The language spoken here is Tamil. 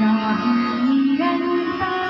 ராகம் நிரந்தா